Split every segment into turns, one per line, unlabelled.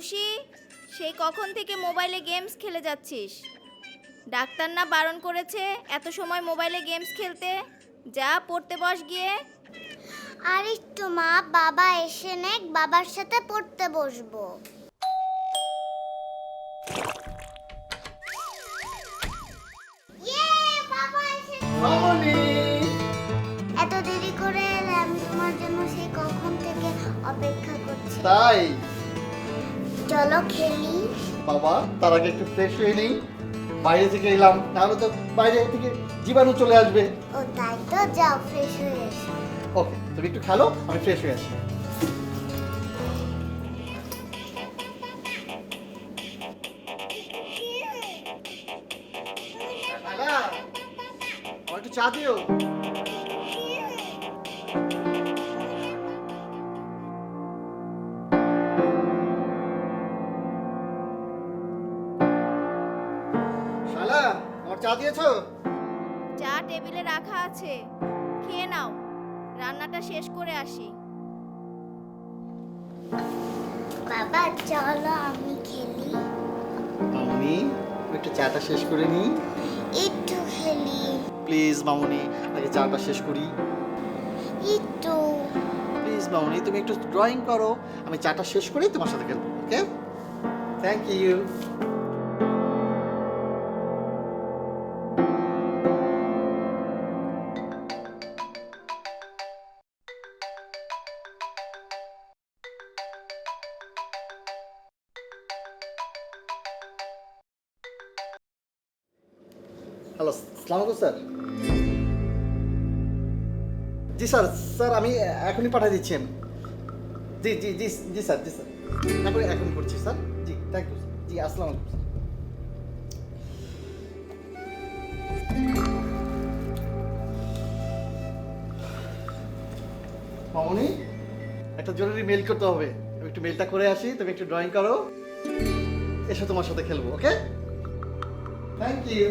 সেই কখন থেকে মোবাইলে গেমস খেলে যাচ্ছিস? ডাক্তার না বারণ করেছে এত সময় মোবাইলে গেমস খেলতে? যা পড়তে বস গিয়ে।
আর একটু মা বাবা এসে নেক বাবার সাথে পড়তে বসবো। ইয়ে, বাবা এসেছে।
মামনি!
এত দেরি করে এলে আমি তোমার জন্য সেই কখন থেকে অপেক্ষা করছি।
তাই?
চলো খেলি।
বাবা তার আগে একটু ফ্রেশ হয়ে নেই। বাইরে থেকে এলাম নাহলে তো বাইরে থেকে জীবাণু চলে আসবে।
ও তাই তো যাও ফ্রেশ হয়ে এসো।
ওকে তুমি একটু খেলো আমি ফ্রেশ হয়ে আসি। একটু চা দিও। আমার চা দিয়েছ?
চা টেবিলে রাখা আছে। খেয়ে নাও। রান্নাটা শেষ করে আসি।
বাবা চলো আমি খেলি।
মামুনি একটু চাটা শেষ করে নিই
একটু খেলি।
প্লিজ মামুনি আগে চাটা শেষ করি।
একটু।
প্লিজ মামুনি তুমি একটু ড্রয়িং করো। আমি চাটা শেষ করেই তোমার সাথে খেলব ওকে? থ্যাংক ইউ হ্যালো সালাম স্যার। জি, স্যার স্যার, আমি এখনই পাঠিয়ে দিচ্ছেন জি জি জি জি, স্যার জি, স্যার। এখন এখন করছি, স্যার। জি থ্যাংক ইউ জি, আসসালামু আলাইকুম। মামনি, একটা জরুরি মেল করতে হবে। আমি একটু মেলটা করে আসি, তুমি একটু ড্রয়িং করো। এসে তোমার সাথে খেলব ওকে থ্যাংক ইউ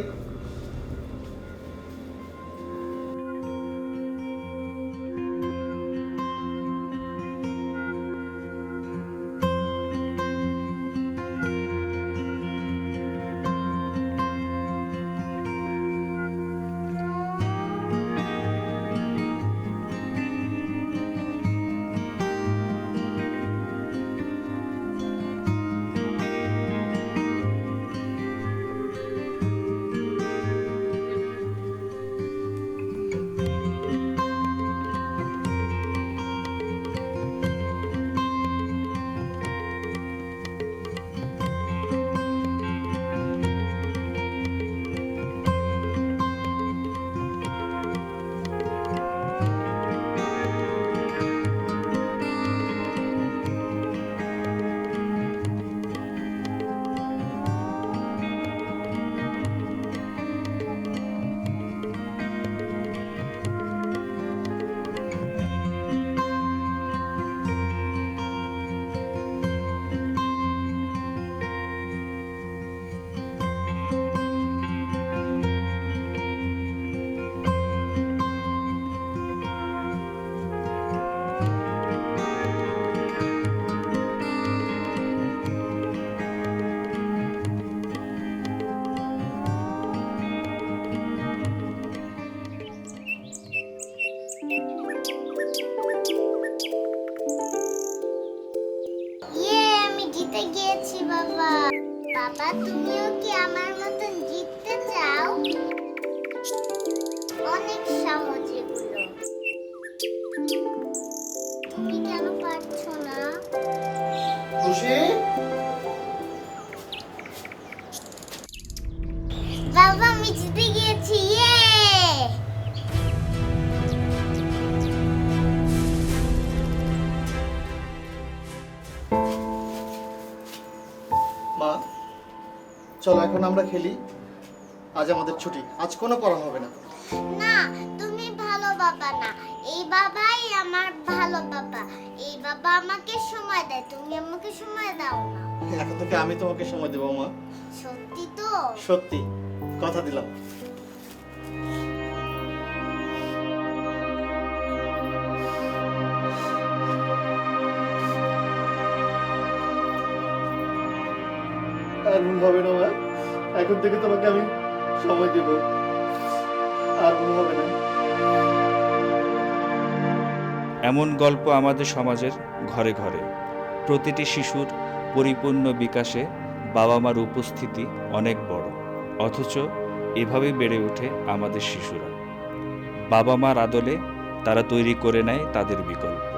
বাবা বাবা, তুমিও কি আমার মতন জিততে চাও? অনেক সহজ এগুলো। তুমি কেন পারছ না?
খুশি? চলো এখন আমরা খেলি। আজ আমাদের ছুটি। আজ কোনো পড়া হবে না।
না তুমি ভালো বাবা না। এই বাবাই আমার ভালো বাবা। এই বাবা আমাকে সময় দেয় তুমি আমাকে সময় দাও না।
এখন থেকে আমি তোমাকে সময় দেবো মা।
সত্যি তো?
সত্যি। কথা দিলাম। ভুল হবে না, মা। এখন থেকে তোমাকে আমি সময় দেব। আর ভুল হবে না।
এমন গল্প আমাদের সমাজের ঘরে ঘরে। প্রতিটি শিশুর পরিপূর্ণ বিকাশে বাবা মার উপস্থিতি অনেক বড়। অথচ এভাবেই বেড়ে ওঠে আমাদের শিশুরা। বাবা মার আদলে তারা তৈরি করে নেয় তাদের বিকল্প।